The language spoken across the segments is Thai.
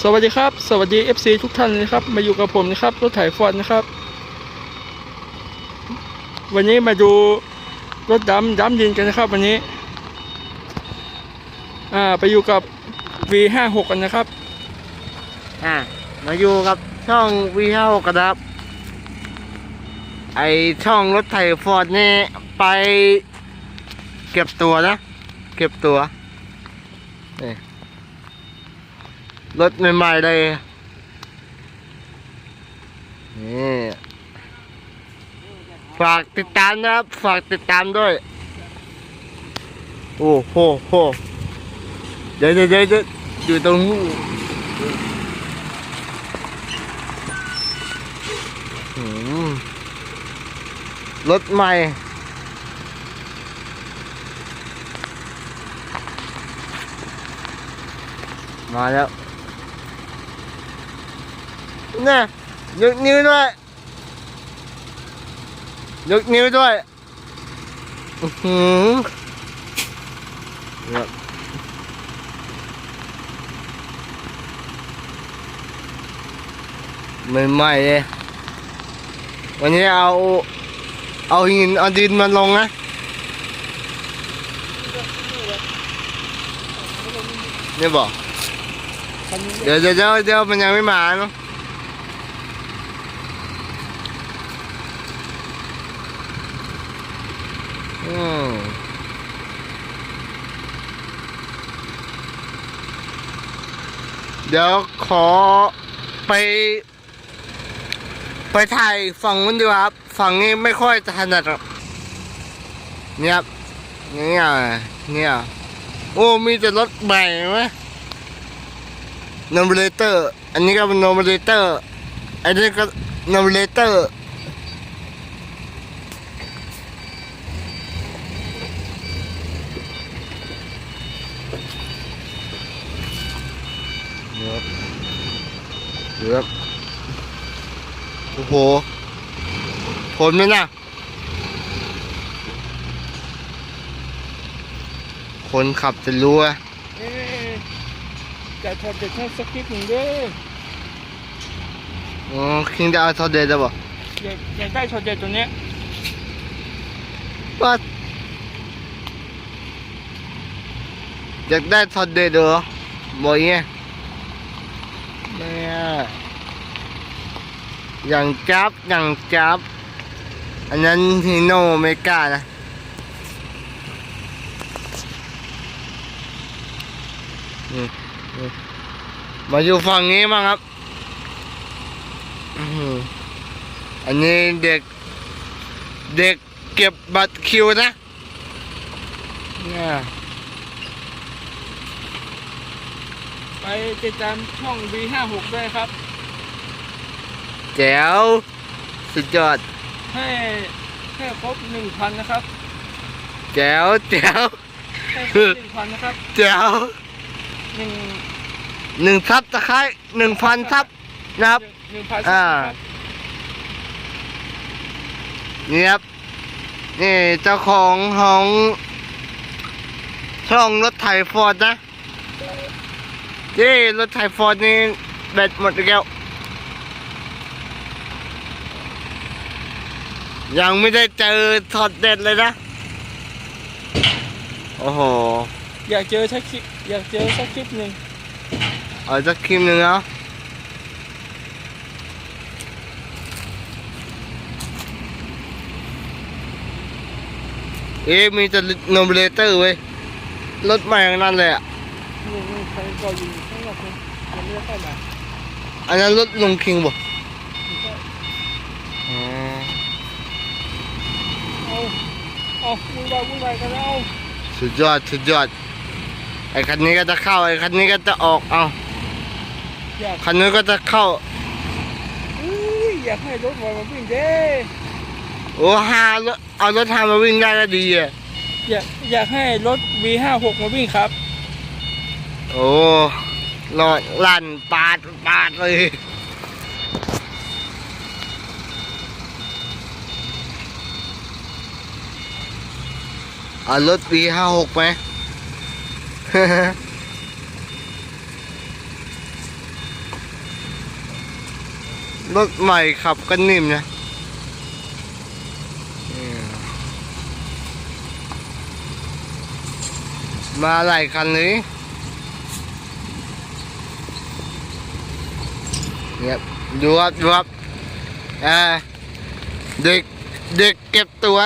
สวัสดีครับ สวัสดี FC ทุกท่านนะครับ มาอยู่กับผมนะครับรถไถฟอนนะครับ วันนี้มาดูรถดำดำดินกันนะครับ วันนี้อ่าไปอยู่กับ V56 กันนะครับอะมาอยู่กับช่อง V56 กันนะครับ ไอช่องรถไถฟอร์ดนี่ไปเก็บตัวนะ เก็บตัวนี่ รถใหม่ๆเลยนี่ฝากติดตามนะครับ ฝากติดตามด้วย โอ้โหโหเดี๋ยวเดี๋ยวเดี๋ยวเยวอยู่ตรงนู้นรถใหม่มาแล้ว นี่ยกนิ้วด้วยยกนิ้วด้วยอือหือเนี่ยใหม่เลยวันนี้เอา เอาหินเอาดินมาลงนะเนี่ยบอกเดี๋ยวเดี๋ยวเดี๋ยวมันยังไม่มาเนาะ อืมเดี๋ยวขอไป ไปถ่ายฝั่งนู้นดีกว่าครับ ฝั่งนี้ไม่ค่อยจะถนัดครับเนี่ยครับเนี่ยเนี่ยโอ้มีแต่รถใหม่ไหมนอมเบลเตอร์ อันนี้ก็เป็นนอมเบลเตอร์ อันนี้ก็นอมเบเลเตอร์ เดี๋ยว เดี๋ยวโอ้โหทนไหมนะคนขับจะรู้อะเอ๊ะจะทำจะทำสคริปต์หนึ่งเด้ออ๋อคิงจะเอาทอดเดดจะบอกอยากอยากได้ช็อตเด็ดตัวเนี้ยว่าอยากได้ทอดเดดเหรอบอกอย่างเงี้ยแม่ อย่างจับอย่างจับ อันนั้นฮีโน่ไม่กล้านะมาอยู่ฝั่งนี้มั้งครับอืมอันนี้เด็ก เด็กเก็บบัตรคิวนะเนี่ยไปติดตามช่อง V56 ด้วยครับ แจ๋วสุดยอด ให้ให้ครบ1,000นะครับ แจ๋วแจ๋วให้ครบ1,000นะครับแจ๋วหนึ่งหนึ่งทับตะไคร้หนึ่งพันทับนะครับ หนึ่งพันอ่า ครับนี่ครับ นี่เจ้าของของช่องรถไถฟอร์ดนะนี่รถไถฟอร์ดนี่แบตหมดแล้ว ยังไม่ได้เจอถอดเด็ดเลยนะ โอ้โห อยากเจอสักคลิปอยากเจอสักคลิปหนึ่งเอาสักคลิปหนึ่งเอาเอ๊ะมีแต่โนมเลเตอร์เว้ย รถใหม่ทั้งนั้นเลยอะนี่นี่ใครก็อยู่ข้างนอกคนยังไม่ได้เข้ามาอันนั้นรถลุงคิงบ่อ๋อ เอา เอาวุ่นวายวุ่นวายกันแล้วสุดยอดสุดยอด ไอ้คันนี้ก็จะเข้าไอ้คันนี้ก็จะออกเอาอยากคันนี้ก็จะเข้าอุ้ยอยากให้รถไฟมาวิ่งเด้โอ้ฮารถเอารถฮามาวิ่งได้ก็ดีอะอยากอยากให้รถ V56 มาวิ่งครับ โอ้นอนลั่นปาดปาดเลย เอารถปีห้าหกไหมรถใหม่ขับกันนิ่มนะมาหลายคันเลยเนี่ยดูครับดูครับเอ่าเด็กเด็กเก็บตัว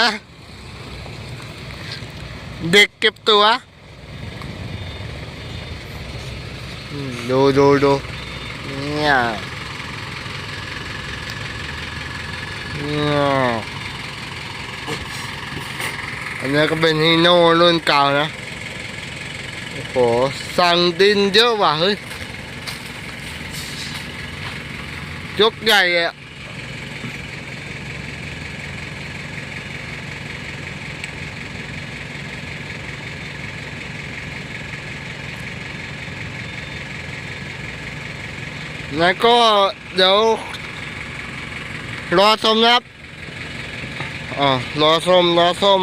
เด็กเก็บตัวอืมดูดูดูเนี่ยเนี่ยอันนี้ก็เป็นฮีโน่รุ่นเก่านะ โอ้โห สั่งดินเยอะว่ะเฮ้ย ยกใหญ่อะ แล้วก็เดี๋ยว รอชมนะครับอ๋อรอชมรอชม